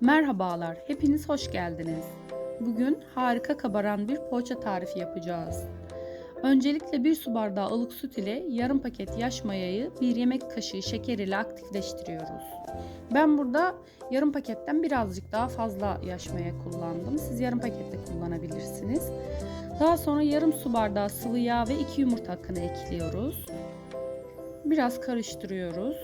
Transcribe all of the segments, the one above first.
Merhabalar, hepiniz hoş geldiniz. Bugün harika kabaran bir poğaça tarifi yapacağız. Öncelikle bir su bardağı ılık süt ile yarım paket yaş mayayı bir yemek kaşığı şeker ile aktifleştiriyoruz. Ben burada yarım paketten birazcık daha fazla yaş maya kullandım. Siz yarım pakette kullanabilirsiniz. Daha sonra yarım su bardağı sıvı yağ ve iki yumurta akını ekliyoruz. Biraz karıştırıyoruz.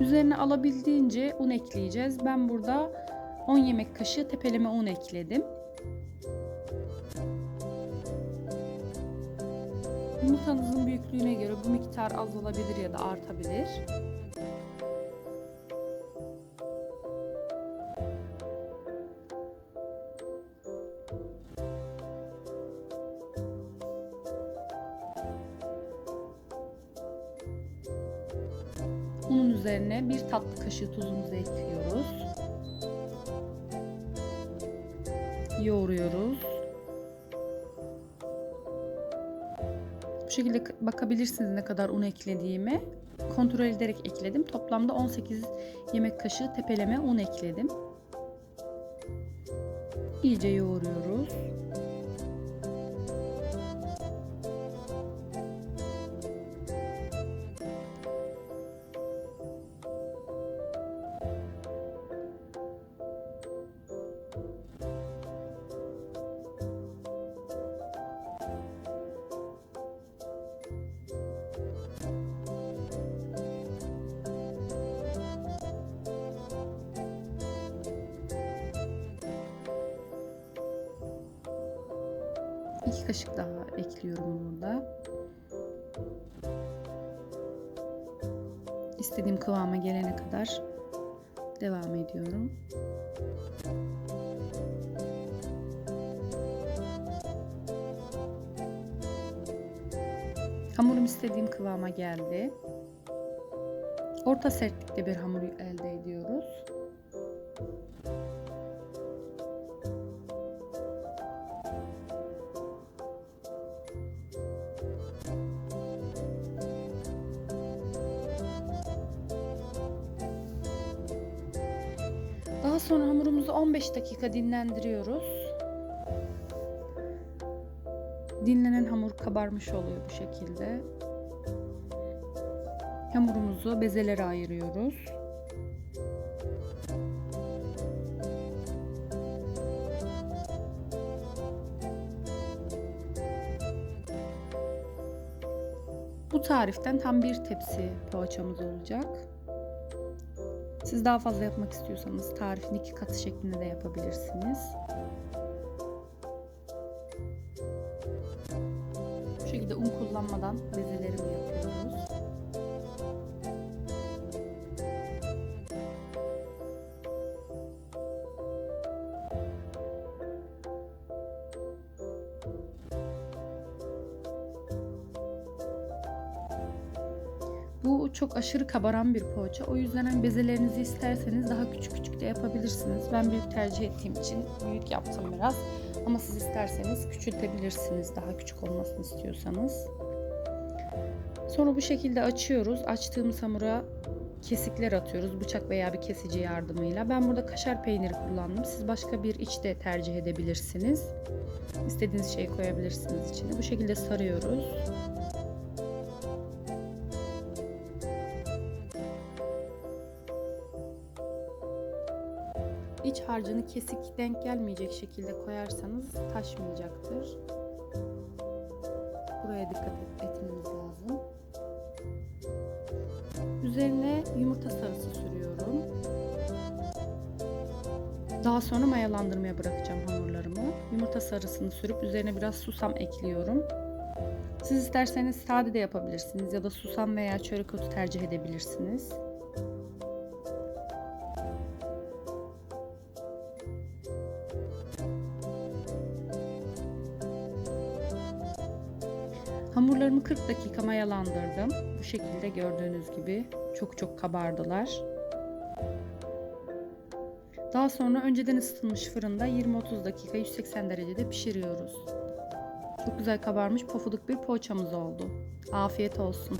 Üzerine alabildiğince un ekleyeceğiz. Ben burada 10 yemek kaşığı tepeleme un ekledim. Yumurtanızın büyüklüğüne göre bu miktar az olabilir ya da artabilir. Unun üzerine bir tatlı kaşığı tuzumuzu ekliyoruz. Yoğuruyoruz. Bu şekilde bakabilirsiniz ne kadar un eklediğime. Kontrol ederek ekledim. Toplamda 18 yemek kaşığı tepeleme un ekledim. İyice yoğuruyoruz. İki kaşık daha ekliyorum burada. İstediğim kıvama gelene kadar devam ediyorum. Hamurum istediğim kıvama geldi. Orta sertlikte bir hamur elde ediyoruz. Daha sonra hamurumuzu 15 dakika dinlendiriyoruz. Dinlenen hamur kabarmış oluyor bu şekilde. Hamurumuzu bezelere ayırıyoruz. Bu tariften tam bir tepsi poğaçamız olacak. Siz daha fazla yapmak istiyorsanız tarifin iki katı şeklinde de yapabilirsiniz. Bu şekilde un kullanmadan bezelerimi yapıyoruz. Bu çok aşırı kabaran bir poğaça. O yüzden hani bezelerinizi isterseniz daha küçük küçük de yapabilirsiniz. Ben büyük tercih ettiğim için büyük yaptım biraz. Ama siz isterseniz küçültebilirsiniz daha küçük olmasını istiyorsanız. Sonra bu şekilde açıyoruz. Açtığımız hamura kesikler atıyoruz bıçak veya bir kesici yardımıyla. Ben burada kaşar peyniri kullandım. Siz başka bir iç de tercih edebilirsiniz. İstediğiniz şeyi koyabilirsiniz içine. Bu şekilde sarıyoruz. İç harcını kesik denk gelmeyecek şekilde koyarsanız taşmayacaktır. Buraya dikkat etmeniz lazım. Üzerine yumurta sarısı sürüyorum. Daha sonra mayalandırmaya bırakacağım hamurlarımı. Yumurta sarısını sürüp üzerine biraz susam ekliyorum. Siz isterseniz sade de yapabilirsiniz ya da susam veya çörek otu tercih edebilirsiniz. Hamurlarımı 40 dakika mayalandırdım. Bu şekilde gördüğünüz gibi çok çok kabardılar. Daha sonra önceden ısıtılmış fırında 20-30 dakika 180 derecede pişiriyoruz. Çok güzel kabarmış pofuduk bir poğaçamız oldu. Afiyet olsun.